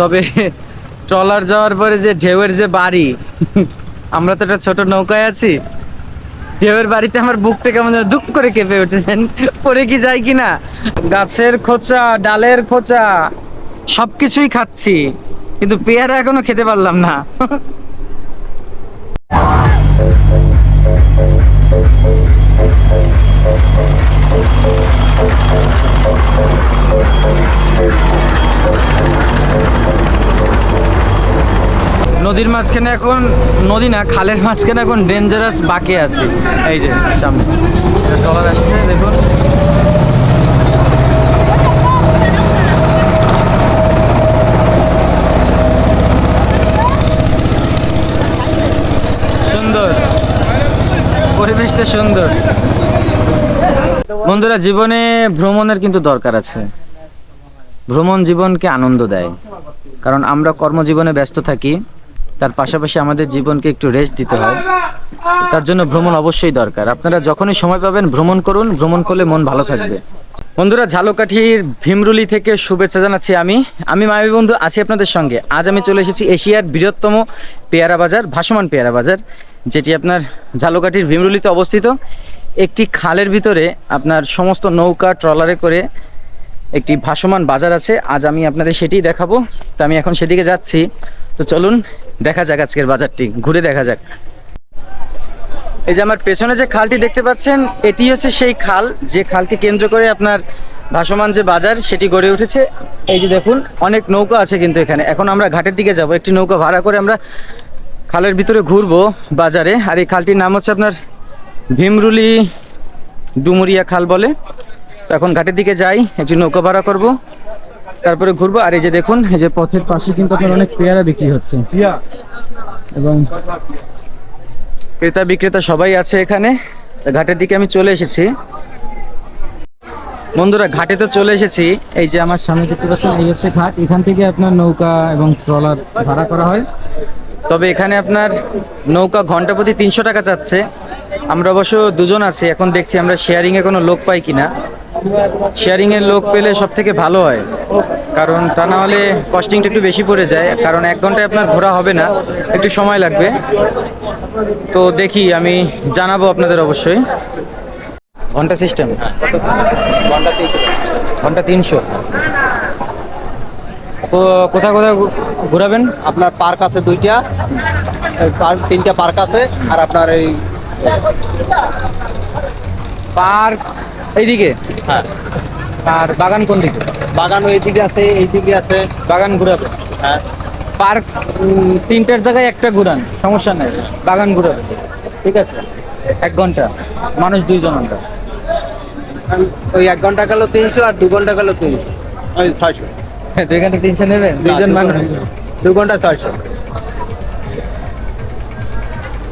তবে ট্রলার যাওয়ার পরে যে ঢেউয়ের যে বাড়ি, আমরা তো একটা ছোট নৌকায় আছি, ঢেউয়ের বাড়িতে আমার বুকটা কেমন যেন দুঃখ করে কেঁপে উঠেছেন পরে কি যায় কি না গাছের খোঁচা, ডালের খোঁচা, সবকিছুই খাচ্ছি, কিন্তু পেয়ারা এখনও খেতে পারলাম না। নদীর মাঝখানে এখন নদী না, খালের মাঝখানে এখন ডেঞ্জারাস বাকি আছে। এই যে, সামনে। টলার আসছে, দেখুন। সুন্দর। পরিবেশটা সুন্দর। বন্ধুরা, জীবনে ভ্রমণের কিন্তু দরকার আছে। ভ্রমণ জীবনকে আনন্দ দেয়। কারণ আমরা কর্মজীবনে ব্যস্ত থাকি। তার পাশাপাশি আমাদের জীবনকে একটু রেস্ট দিতে হয়। তার জন্য ভ্রমণ অবশ্যই দরকার। আপনারা যখনই সময় পাবেন ভ্রমণ করুন, ভ্রমণ করলে মন ভালো থাকবে। বন্ধুরা, ঝালকাঠির ভীমরুলি থেকে শুভেচ্ছা জানাচ্ছি আমি। আমি মায়াবী বন্ধু, আছি আপনাদের সঙ্গে। আজ আমি চলে এসেছি এশিয়ার বৃহত্তম পেয়ারা বাজার, ভাসমান পেয়ারা বাজার, যেটি আপনার ঝালকাঠির ভীমরুলিতে অবস্থিত। একটি খালের ভিতরে আপনার সমস্ত নৌকা, ট্রলারে করে একটি ভাসমান বাজার আছে। আজ আমি আপনাদের সেটিই দেখাবো। তো আমি এখন সেদিকে যাচ্ছি। তো চলুন দেখা যাক আজকের বাজারটি, ঘুরে দেখা যাক। এই যে আমার পেছনে যে খালটি দেখতে পাচ্ছেন, এটি হচ্ছে সেই খাল, যে খালকে কেন্দ্র করে আপনার ভাসমান যে বাজার, সেটি গড়ে উঠেছে। এই যে দেখুন, অনেক নৌকা আছে কিন্তু এখানে। এখন আমরা ঘাটের দিকে যাব, একটি নৌকা ভাড়া করে আমরা খালের ভিতরে ঘুরবো বাজারে। আর এই খালটির নাম হচ্ছে আপনার ভীমরুলি ডুমুরিয়া খাল বলে। তো এখন ঘাটের দিকে যাই, একটি নৌকা ভাড়া করব। তারপরে ঘুরবো। আর এই যে দেখুন, এই যে পথের পাশে কিন্তু আপনার অনেক পেয়ারা বিক্রি হচ্ছে। এবং ক্রেতা বিক্রেতা সবাই আছে এখানে। ঘাটের দিকে আমি চলে এসেছি। বন্ধুরা, ঘাটে তো চলে এসেছি। এই যে আমার সামনে দেখতে পাচ্ছেন, এই হচ্ছে ঘাট। এখান থেকে আপনার নৌকা এবং ট্রলার ভাড়া করা হয়। তবে এখানে আপনার নৌকা ঘণ্টা প্রতি তিনশো টাকা চাচ্ছে আমরা অবশ্য দুজন আছি, এখন দেখছি আমরা শেয়ারিংয়ে কোনো লোক পাই কিনা। শেয়ারিং এর লোক পেলে সব থেকে ভালো হয়। কারণ তা না হলে কস্টিংটা একটু বেশি পড়ে যায়। কারণ এক ঘন্টায় আপনার ঘোরা হবে না। একটু সময় লাগবে। তো দেখি আমি জানাব আপনাদের অবশ্যই। ঘণ্টা সিস্টেম ঘণ্টা তিনশো। ঘণ্টা তিনশো। কোথায় কোথায় ঘোরাবেন? আপনার পার্ক আছে দুইটা। পার্ক তিনটা পার্ক আছে। আর আপনার এই পার্ক এইদিকে? হ্যাঁ। আর বাগান কোন দিকে? বাগান ওই দিকে আছে এই দিকে আছে। বাগান ঘুরাবে? হ্যাঁ। পার্ক তিনটার জায়গায় একটা ঘুরান সমস্যা নেই বাগান ঘুরাবে। ঠিক আছে? এক ঘণ্টা মানুষ দুইজন আমরা। ওই এক ঘণ্টা গেল তিনশো আর দু ঘণ্টা গেল তিনশো। ওই ছয়শো। হ্যাঁ দুই ঘণ্টা তিনশো নেবেন দুইজন মানুষ। দু ঘণ্টা ছয়শো।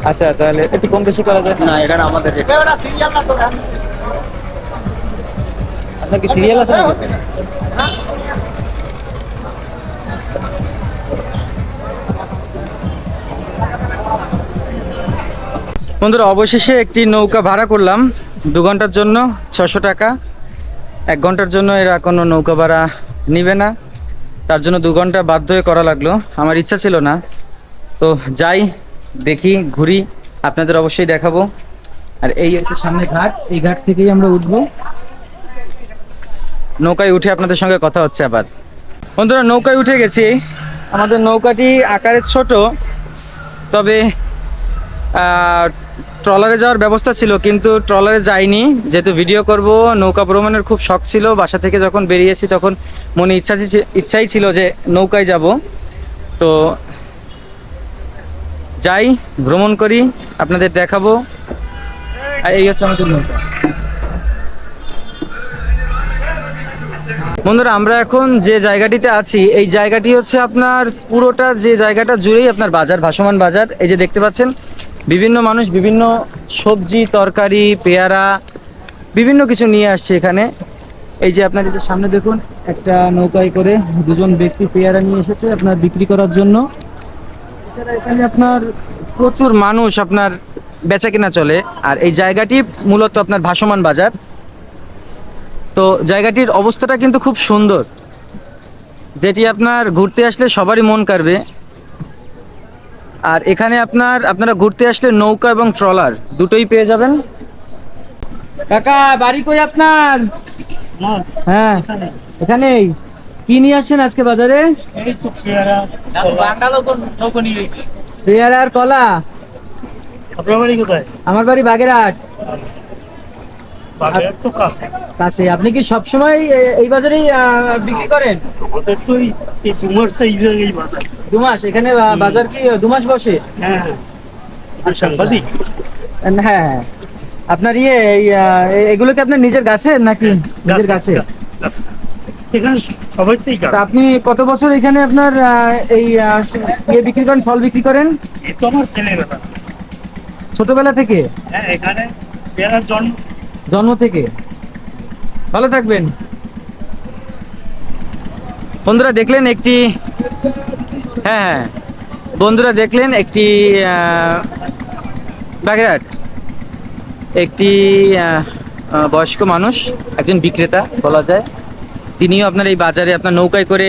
আচ্ছা তাহলে একটু কম বেশি করা যায়। না এখানে আমাদের। সিরিয়াল আছে নাকি? বন্ধুরা, অবশেষে একটি নৌকা ভাড়া করলাম। দু ঘণ্টার জন্য ছশো টাকা। এক ঘণ্টার জন্য এরা কোনো নৌকা ভাড়া নিবে না। তার জন্য দু ঘণ্টা বাধ্য হয়ে করা লাগল। আমার ইচ্ছা ছিল না। তো যাই, দেখি, ঘুরি। আপনাদের অবশ্যই দেখাবো। আর এই হচ্ছে সামনে ঘাট। এই ঘাট থেকেই আমরা উঠবো। নৌকায় উঠে আপনাদের সঙ্গে কথা হচ্ছে আবার। বন্ধুরা, নৌকায় উঠে গেছি। আমাদের নৌকাটি আকারে ছোট, তবে ট্রলারে যাওয়ার ব্যবস্থা ছিল, কিন্তু ট্রলারে যাইনি। যেহেতু ভিডিও করব, নৌকা ভ্রমণের খুব শখ ছিল, বাসা থেকে যখন বেরিয়েছি তখন মনে ইচ্ছা ইচ্ছাই ছিল যে নৌকায় যাব। তো যাই, ভ্রমণ করি, আপনাদের দেখাবো। আর এই হচ্ছে আমাদের নৌকা। বন্ধুরা, আমরা এখন যে জায়গাটিতে আছি, এই জায়গাটি হচ্ছে আপনার পুরোটা যে জায়গাটা জুড়েই আপনার বাজার, ভাসমান বাজার। এই যে দেখতে পাচ্ছেন, বিভিন্ন মানুষ, বিভিন্ন সবজি, তরকারি, পেয়ারা, বিভিন্ন কিছু নিয়ে আসছে এখানে। এই যে আপনার যে সামনে দেখুন, একটা নৌকায় করে দুজন ব্যক্তি পেয়ারা নিয়ে এসেছে আপনার বিক্রি করার জন্য। এছাড়া এখানে আপনার প্রচুর মানুষ আপনার বেচা কেনা চলে। আর এই জায়গাটি মূলত আপনার ভাসমান বাজার। তো জায়গাটির অবস্থাটা কিন্তু খুব সুন্দর। যেটি আপনার ঘুরতে আসলে সবারই মন কাড়বে। আর এখানে আপনার আপনারা ঘুরতে আসলে নৌকা এবং ট্রলার দুটোই পেয়ে যাবেন। কাকা বাড়ি কই আপনার? হ্যাঁ এখানেই। কি নিয়ে আসছেন আজকে বাজারে? এই পেয়ারা আর কলা? আপনার বাড়ি কোথায়? আমার বাড়ি বাগেরহাট। তো কাছে। আপনি কি সবসময় এই বাজারেই বিক্রি করেন? আমাদের তো এই এই দু মাস তো এই এই বাজার। দু মাস? এখানে বাজার কি দু মাস বসে? হ্যাঁ হ্যাঁ। সাংবাদিক? হ্যাঁ হ্যাঁ। আপনার ইয়ে এগুলো কি আপনার নিজের গাছের নাকি নিজের গাছে গাছে। এখানে সবাই গাছ। আপনি কত বছর এখানে আপনার এই ইয়ে বিক্রি করেন ফল বিক্রি করেন? এই তো আমার ছেলেবেলা ছোটবেলা থেকে? হ্যাঁ এখানে জন্ম জন্ম থেকে। ভালো থাকবেন। বন্ধুরা দেখলেন একটি হ্যাঁ হ্যাঁ বন্ধুরা দেখলেন একটি বাগেরহাট। একটি বয়স্ক মানুষ, একজন বিক্রেতা বলা যায়। তিনিও আপনার এই বাজারে আপনার নৌকায় করে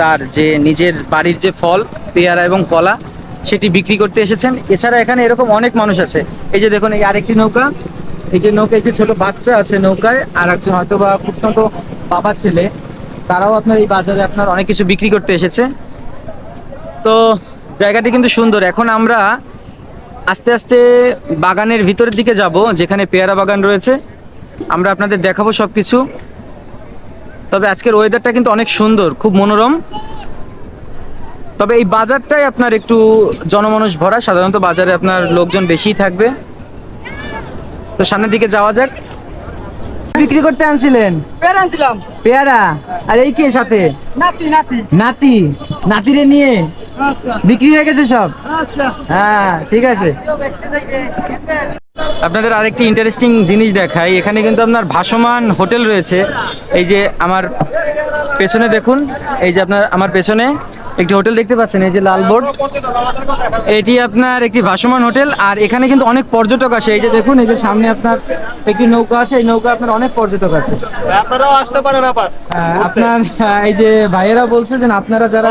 তার যে নিজের বাড়ির যে ফল, পেয়ারা এবং কলা, সেটি বিক্রি করতে এসেছেন। এছাড়া এখানে এরকম অনেক মানুষ আছে। এই যে দেখুন, এই আরেকটি নৌকা। এই যে নৌকা একটি ছোট বাচ্চা আছে নৌকায়, আর একজন হয়তো বা খুব সম্ভবত বাবা ছেলে। তারাও আপনার এই বাজারে আপনার অনেক কিছু বিক্রি করতে এসেছে। তো জায়গাটি কিন্তু সুন্দর। এখন আমরা আস্তে আস্তে বাগানের ভিতরের দিকে যাব, যেখানে পেয়ারা বাগান রয়েছে। আমরা আপনাদের দেখাবো সব কিছু তবে আজকের ওয়েদারটা কিন্তু অনেক সুন্দর, খুব মনোরম। তবে এই বাজারটাই আপনার একটু জনমানুষ ভরা। সাধারণত বাজারে আপনার লোকজন বেশিই থাকবে। তো সামনের দিকে যাওয়া যাক। বিক্রি করতে আনছিলেন? পেয়ারা আনছিলাম। পেয়ারা? আর এই কে সাথে? নাতি নাতি। নাতি? নাতিরে নিয়ে? আচ্ছা। বিক্রি হয়ে গেছে সব? আচ্ছা। হ্যাঁ ঠিক আছে। আপনাদের আরেকটি ইন্টারেস্টিং জিনিস দেখাই। এখানে কিন্তু আপনার ভাসমান হোটেল রয়েছে। এই যে আমার পেছনে দেখুন এই যে আপনার আমার পেছনে একটি হোটেল দেখতে পাচ্ছেন এই যে লাল বোর্ড। এটি আপনার একটি ভাসমান হোটেল আর এখানে কিন্তু অনেক পর্যটক আসে। এই যে দেখুন এই যে সামনে আপনার একটি নৌকা আছে এই নৌকা আপনার অনেক পর্যটক আছে। আপনারাও আসতে পারেন আবার। আপনার এই যে ভাইয়েরা বলছে যে আপনারা যারা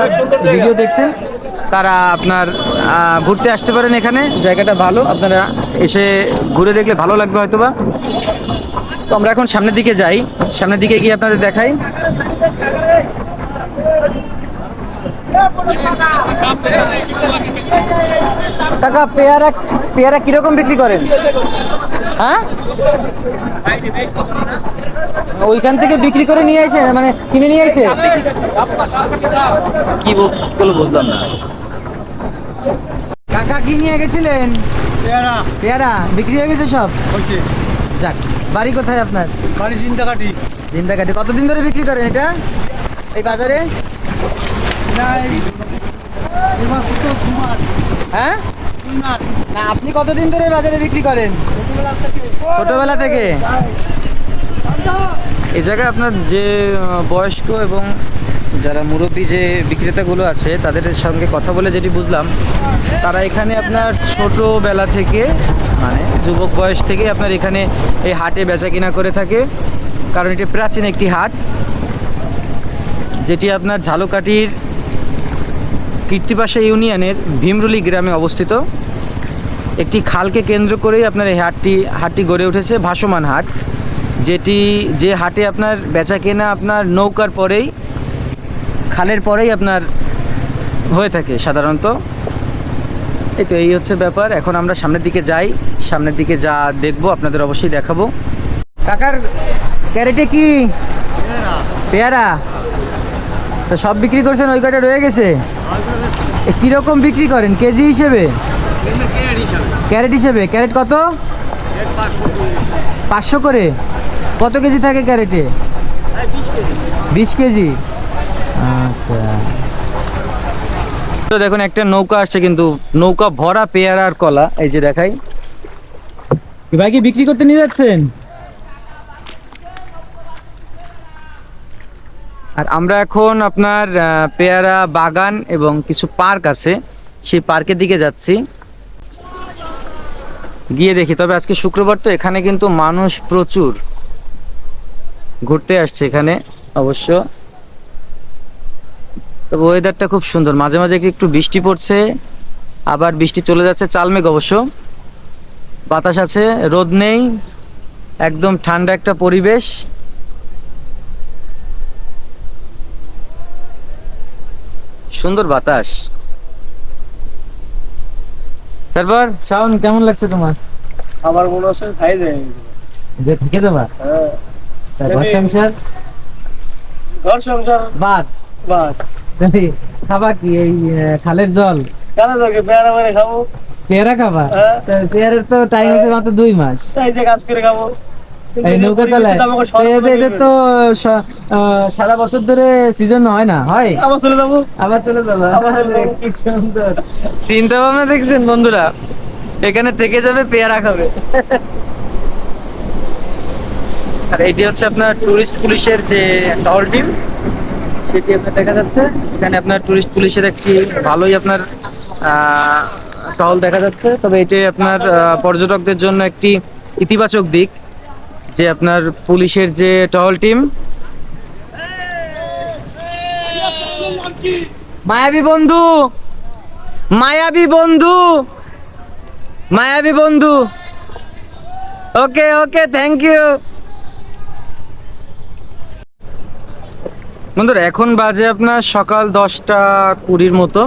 ভিডিও দেখছেন তারা আপনার ঘুরতে আসতে পারেন এখানে। জায়গাটা ভালো আপনারা এসে ঘুরে দেখলে ভালো লাগবে হয়তোবা। তো আমরা এখন সামনের দিকে যাই। সামনের দিকে গিয়ে আপনাদের দেখাই। টাকা পেয়ারা পেয়ারা কীরকম বিক্রি করেন? হ্যাঁ? ওইখান থেকে বিক্রি করে নিয়ে আসে মানে কিনে নিয়ে আসে? কি বল বুঝলাম না। কাকা কি নিয়ে গেছিলেন? পেয়ারা। পেয়ারা বিক্রি হয়ে গেছে সব? যাক বাড়ি কোথায় আপনার? বাড়ি চিন্তা কাটি জিন্দাকাটি কতদিন ধরে বিক্রি করেন এটা? এই বাজারে? হ্যাঁ? না, আপনি কতদিন ধরে বাজারে বিক্রি করেন? ছোটবেলা থেকে? এই জায়গায় আপনার যে বয়স্ক এবং যারা মুরব্বী যে বিক্রেতাগুলো আছে, তাদের সঙ্গে কথা বলে যেটি বুঝলাম, তারা এখানে আপনার ছোটবেলা থেকে মানে যুবক বয়স থেকে আপনার এখানে এই হাটে বেচা কিনা করে থাকে। কারণ এটি প্রাচীন একটি হাট, যেটি আপনার ঝালকাঠির কীর্তিপাশা ইউনিয়নের ভীমরুলি গ্রামে অবস্থিত। একটি খালকে কেন্দ্র করেই আপনার এই হাটটি হাটটি গড়ে উঠেছে, ভাসমান হাট। যেটি, যে হাটে আপনার বেচা কেনা আপনার নৌকার পরেই, খালের পরেই আপনার হয়ে থাকে সাধারণত। এই তো এই হচ্ছে ব্যাপার। এখন আমরা সামনের দিকে যাই। সামনের দিকে যা দেখব, আপনাদের অবশ্যই দেখাবো। কাকার ক্যারেটে কি? পেয়ারা। তো সব বিক্রি করছেন, ওই কটা রয়ে গেছে? কীরকম বিক্রি করেন? কেজি হিসেবে? ক্যারেট হিসেবে। ক্যারেট কত? পাঁচশো করে। কত কেজি থাকে ক্যারেটে? বিশ কেজি। আচ্ছা। তো দেখুন, একটা নৌকা আসছে কিন্তু, নৌকা ভরা পেয়ারা আর কলা। এই যে দেখাই। ভাই, কি বিক্রি করতে নিয়ে যাচ্ছেন? আর আমরা এখন আপনার পেয়ারা বাগান এবং কিছু পার্ক আছে। সেই পার্কের দিকে যাচ্ছি। গিয়ে দেখি, তবে আজকে শুক্রবার তো, এখানে কিন্তু মানুষ প্রচুর। ঘুরতে আসছে এখানে, অবশ্য। তবে ওয়েদারটা খুব সুন্দর। মাঝে মাঝে একটু বৃষ্টি পড়ছে, আবার বৃষ্টি চলে যাচ্ছে, চালমেঘ অবশ্য। বাতাস আছে, রোদ নেই, একদম ঠান্ডা একটা পরিবেশ। সুন্দর বাতাস। তারপর শাওন কেমন লাগছে তোমার? আমার মনে হচ্ছে খাই দেয় যে থেকে যাবা? হ্যাঁ। ঘর সংসার? ঘর সংসার। বাদ। বাদ। খাবা কি এই খালের জল? কেন তোকে পেয়ারা করে খাব? পেয়ারা খাবা? হ্যাঁ। পেয়ারের তো টাইম আছে মাত্র দুই মাস। এই যে কাজ করে খাব। নৌকা চালায়। এদের- তো সারা বছর ধরে সিজন হয় না হয়? আবার চলে যাব? আবার চলে যাবা। চিন্তা ভাবনা দেখছেন বন্ধুরা? এখানে থেকে যাবে পেয়ারা খাবে। আর এটি হচ্ছে আপনার টুরিস্ট পুলিশের যে টহল টিম সেটি আপনার দেখা যাচ্ছে। এখানে আপনার টুরিস্ট পুলিশের একটি ভালোই আপনার আহ, টহল দেখা যাচ্ছে। তবে এটি আপনার পর্যটকদের জন্য একটি ইতিবাচক দিক। যে আপনার পুলিশের যে টহল টিম। মায়াবী বন্ধু মায়াবী বন্ধু মায়াবী বন্ধু। ওকে ওকে থ্যাংক ইউ বন্ধুরা, এখন বাজে আপনার সকাল দশটা কুড়ির মতো।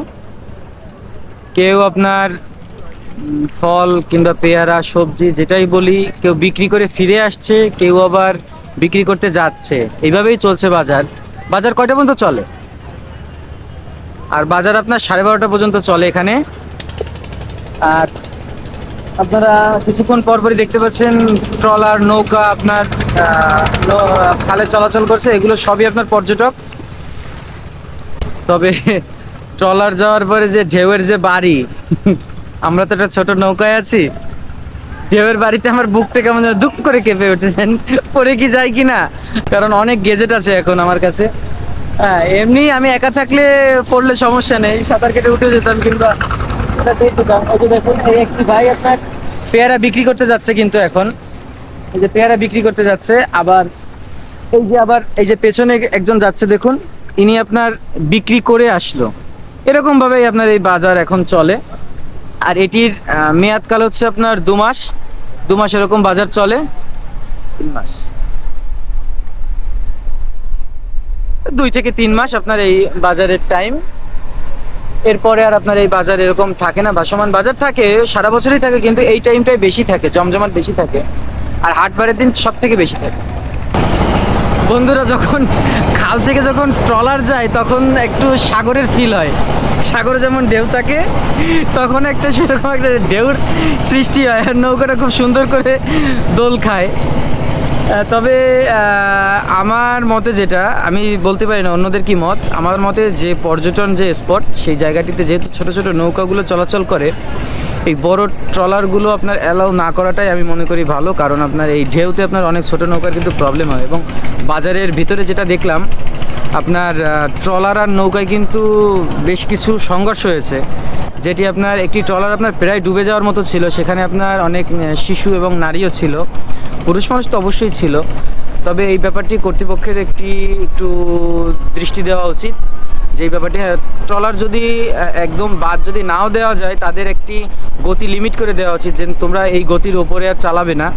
কেউ আপনার ফল কিংবা পেয়ারা, সবজি, যেটাই বলি, কেউ বিক্রি করে ফিরে আসছে, কেউ আবার বিক্রি করতে যাচ্ছে। এইভাবেই চলছে বাজার। বাজার কয়টা পর্যন্ত চলে? আর বাজার আপনার সাড়ে বারোটা পর্যন্ত চলে এখানে? আর আপনারা কিছুক্ষণ পর পরই দেখতে পাচ্ছেন, ট্রলার, নৌকা আপনার খালে চলাচল করছে। এগুলো সবই আপনার পর্যটক। তবে ট্রলার যাওয়ার পরে যে ঢেউয়ের যে বাড়ি আমরা তো একটা ছোট নৌকায় আছি। ঢেউয়ের বাড়িতে আমার বুকটা কেমন যেন দুঃখ করে কেঁপে উঠেছেন। পরে কি যায় কি না কারণ অনেক গেজেট আছে এখন আমার কাছে। হ্যাঁ এমনি আমি একা থাকলে পড়লে সমস্যা নেই। সাঁতার কেটে উঠে যেতাম যে দেখুন আপনার পেয়ারা বিক্রি করতে যাচ্ছে কিন্তু এখন। এই যে পেয়ারা বিক্রি করতে যাচ্ছে, আবার এই যে আবার এই যে পেছনে একজন যাচ্ছে, দেখুন, ইনি আপনার বিক্রি করে আসলো। এরকম ভাবেই আপনার এই বাজার এখন চলে। আর এটির মেয়াদকাল হচ্ছে আপনার দু মাস। দু মাস এরকম বাজার চলে। তিন মাস। দুই থেকে তিন মাস আপনার এই বাজারের টাইম এরপরে আর আপনার এই বাজার এরকম থাকে না, ভাসমান বাজার থাকে, সারা বছরই থাকে, কিন্তু এই টাইমটাই বেশি থাকে, জমজমাট বেশি থাকে। আর হাটবারের দিন সব থেকে বেশি থাকে। বন্ধুরা, যখন খাল থেকে যখন ট্রলার যায়, তখন একটু সাগরের ফিল হয়। সাগরে যেমন ঢেউ থাকে, তখন একটা সেরকম একটা ঢেউর সৃষ্টি হয় আর নৌকাটা খুব সুন্দর করে দোল খায়। তবে আমার মতে যেটা, আমি বলতে পারি না অন্যদের কি মত, আমার মতে যে পর্যটন যে স্পট সেই জায়গাটিতে যেহেতু ছোট ছোট নৌকাগুলো চলাচল করে, এই বড় ট্রলারগুলো আপনার অ্যালাউ না করাটাই আমি মনে করি ভালো, কারণ আপনার এই ঢেউতে আপনার অনেক ছোট নৌকার কিন্তু প্রবলেম হয় এবং বাজারের ভিতরে যেটা দেখলাম আপনার ট্রলার আর নৌকায় কিন্তু বেশ কিছু সংঘর্ষ হয়েছে। যেটি আপনার একটি ট্রলার আপনার প্রায় ডুবে যাওয়ার মতো ছিল, সেখানে আপনার অনেক শিশু এবং নারীও ছিল। পুরুষ মানুষ তো অবশ্যই ছিল। তবে এই ব্যাপারটি কর্তৃপক্ষের একটি, একটু দৃষ্টি দেওয়া উচিত। যে ব্যাপারটি ট্রলার যদি একদম বাদ যদি নাও দেওয়া যায়, তাদের একটি গতি লিমিট করে দেওয়া উচিত যে তোমরা এই গতির ওপরে আর চালাবে না।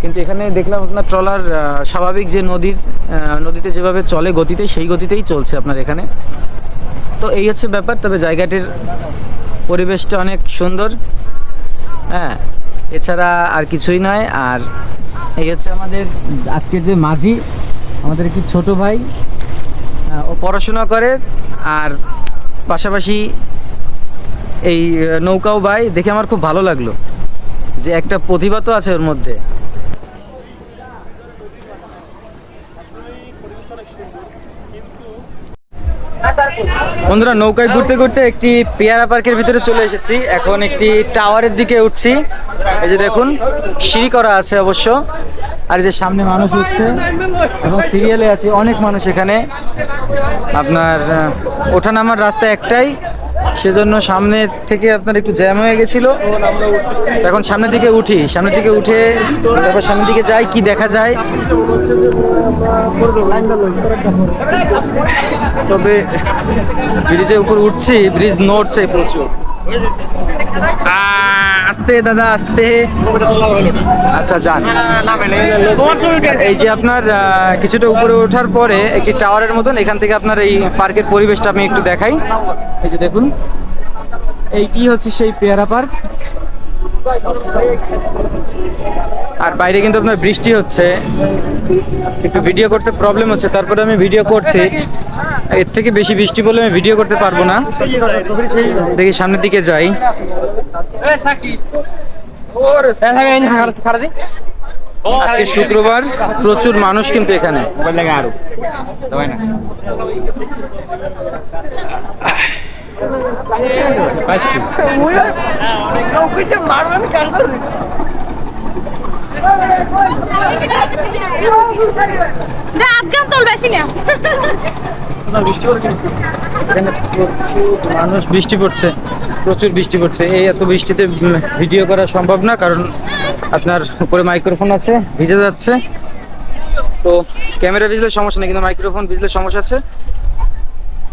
কিন্তু এখানে দেখলাম আপনার ট্রলার স্বাভাবিক যে নদীর নদীতে যেভাবে চলে গতিতে, সেই গতিতেই চলছে আপনার এখানে। তো এই হচ্ছে ব্যাপার, তবে জায়গাটির পরিবেশটা অনেক সুন্দর। হ্যাঁ এছাড়া আর কিছুই নয়। আর এই হচ্ছে আমাদের আজকের যে মাঝি, আমাদের একটি ছোট ভাই ও পড়াশোনা করে আর পাশাপাশি এই নৌকাও ভাই দেখে আমার খুব ভালো লাগল যে একটা প্রতিভা তো আছে ওর মধ্যে। বন্ধুরা, নৌকায় ঘুরতে ঘুরতে একটি পেয়ারা পার্কের ভিতরে চলে এসেছি। এখন একটি টাওয়ারের দিকে উঠছি। এই যে দেখুন, সিঁড়ি করা আছে অবশ্য। আর যে সামনে মানুষ উঠছে এবং সিরিয়ালে আছে অনেক মানুষ এখানে। আপনার আহ, ওঠানামার রাস্তা একটাই সেজন্য সামনে থেকে আপনার একটু জ্যাম হয়ে গেছিল। এখন সামনের দিকে উঠি সামনের দিকে উঠে তারপর সামনের দিকে যাই কি দেখা যায়। তবে ব্রিজের উপর উঠছি ব্রিজ নড়ছে প্রচুর। আহ, আস্তে, দাদা আস্তে। আচ্ছা যান। এই যে আপনার কিছুটা উপরে ওঠার পরে একটি টাওয়ারের মতন এখান থেকে আপনার এই পার্কের পরিবেশটা আমি একটু দেখাই। এই যে দেখুন, এইটি হচ্ছে সেই পেয়ারা পার্ক। আর বাইরে কিন্তু আপনার বৃষ্টি হচ্ছে। একটু ভিডিও করতে প্রবলেম হচ্ছে, তারপরে আমি ভিডিও করছি। এর থেকে বেশি বৃষ্টি বলে আমি ভিডিও করতে পারব না। দেখি সামনের দিকে যাই। আজকে শুক্রবার, প্রচুর মানুষ কিন্তু এখানে। মানুষ বৃষ্টি পড়ছে, প্রচুর বৃষ্টি পড়ছে। এই এত বৃষ্টিতে ভিডিও করা সম্ভব না, কারণ আপনার উপরে মাইক্রোফোন আছে, ভিজে যাচ্ছে। তো ক্যামেরা ভিজলে সমস্যা নেই, কিন্তু মাইক্রোফোন ভিজলে সমস্যা আছে।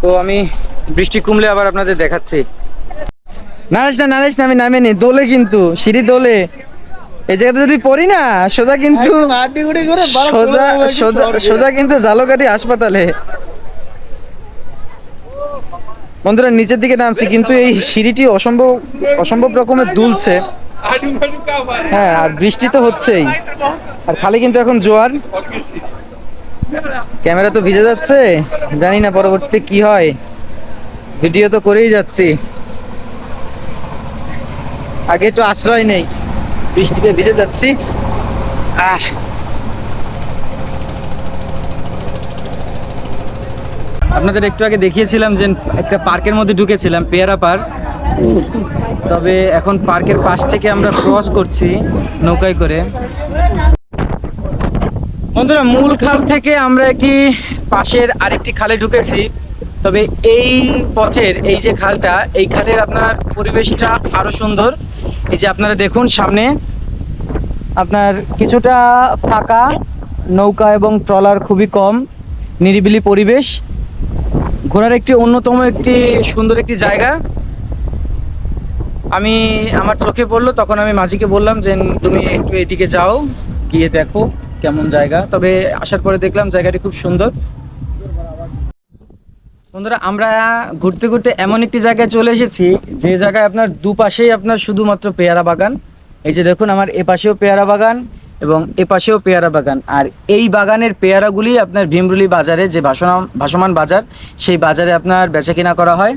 তো আমি বৃষ্টি কমলে আবার আপনাদের দেখাচ্ছি। নারেশ না নারেশ না আমি নামিনি দোলে কিন্তু সিঁড়ি দোলে। এই জায়গাতে যদি পড়ি না সোজা কিন্তু সোজা সোজা সোজা কিন্তু জালকাটি হাসপাতালে। বন্ধুরা নিচের দিকে নামছি কিন্তু এই সিঁড়িটি অসম্ভব অসম্ভব রকমের দুলছে। হ্যাঁ আর বৃষ্টি তো হচ্ছেই। আর খালি কিন্তু এখন জোয়ার। ক্যামেরা তো ভিজে যাচ্ছে, জানি না পরবর্তীতে কি হয়। ভিডিও তো করেই যাচ্ছি। আগে একটু আশ্রয় নেই, বৃষ্টিতে ভিজে যাচ্ছি। আহ। আপনাদের একটু আগে দেখিয়েছিলাম যে একটা পার্কের মধ্যে ঢুকেছিলাম, পেয়ারা পার্ক। তবে এখন পার্কের পাশ থেকে আমরা ক্রস করছি নৌকায় করে। বন্ধুরা, মূল খাল থেকে আমরা একটি পাশের আরেকটি খালে ঢুকেছি। তবে এই পথের, এই যে খালটা, এই খালের আপনার পরিবেশটা আরও সুন্দর। এই যে আপনারা দেখুন সামনে, আপনার কিছুটা ফাঁকা নৌকা এবং ট্রলার খুবই কম, নিরিবিলি পরিবেশ। ঘোরার একটি অন্যতম একটি, সুন্দর একটি জায়গা। আমি আমার চোখে পড়ল, তখন আমি মাঝিকে বললাম যে, তুমি একটু এদিকে যাও, গিয়ে দেখো। কেমন জায়গা। তবে আসার পরে দেখলাম জায়গাটি খুব সুন্দর। বন্ধুরা, আমরা ঘুরতে ঘুরতে এমন একটি জায়গায় চলে এসেছি, যে জায়গায় আপনার দুপাশেই আপনার শুধুমাত্র পেয়ারা বাগান। এই যে দেখুন, আমার এ পাশেও পেয়ারা বাগান এবং এ পাশেও পেয়ারা বাগান। আর এই বাগানের পেয়ারাগুলি আপনার ভীমরুলি বাজারে, যে ভাসমান ভাসমান বাজার, সেই বাজারে আপনার বেচা কিনা করা হয়।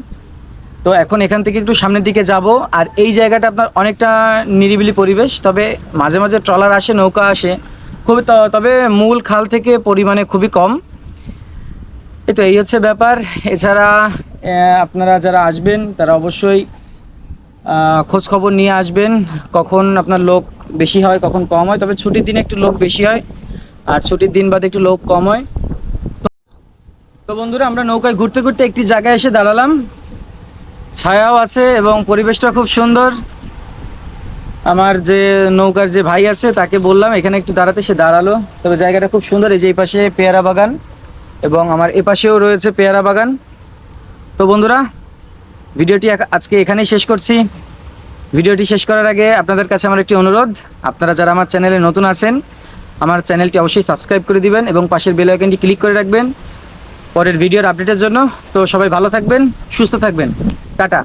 তো এখন এখান থেকে একটু সামনের দিকে যাব, আর এই জায়গাটা আপনার অনেকটা নিরিবিলি পরিবেশ, তবে মাঝে মাঝে ট্রলার আসে, নৌকা আসে। খুবই তবে মূল খাল থেকে পরিমাণে খুবই কম। এই তো, এই হচ্ছে ব্যাপার। এছাড়া আপনারা যারা আসবেন, তারা অবশ্যই খোঁজ খবর নিয়ে আসবেন। কখন আপনার লোক বেশি হয়, কখন কম হয়। তবে ছুটির দিনে একটু লোক বেশি হয়, আর ছুটির দিন বাদে একটু লোক কম হয়। তো বন্ধুরা, আমরা নৌকায় ঘুরতে ঘুরতে একটি জায়গায় এসে দাঁড়ালাম। ছায়াও আছে এবং পরিবেশটা খুব সুন্দর। আমার যে নৌকার যে ভাই আছে, তাকে বললাম, এখানে একটু দাঁড়াতে। সে দাঁড়াল। তবে জায়গাটা খুব সুন্দর, এই যে এই পাশে পেয়ারা বাগান এবং আমার এ পাশেও রয়েছে পেয়ারা বাগান। তো বন্ধুরা, ভিডিওটি আজকে এখানেই শেষ করছি। ভিডিওটি শেষ করার আগে আপনাদের কাছে আমার একটি অনুরোধ। আপনারা যারা আমার চ্যানেলে নতুন আছেন, আমার চ্যানেলটি অবশ্যই সাবস্ক্রাইব করে দিবেন এবং পাশের বেল আইকনটি ক্লিক করে রাখবেন পরের ভিডিওর আপডেটের জন্য। তো সবাই ভালো থাকবেন, সুস্থ থাকবেন। টাটা।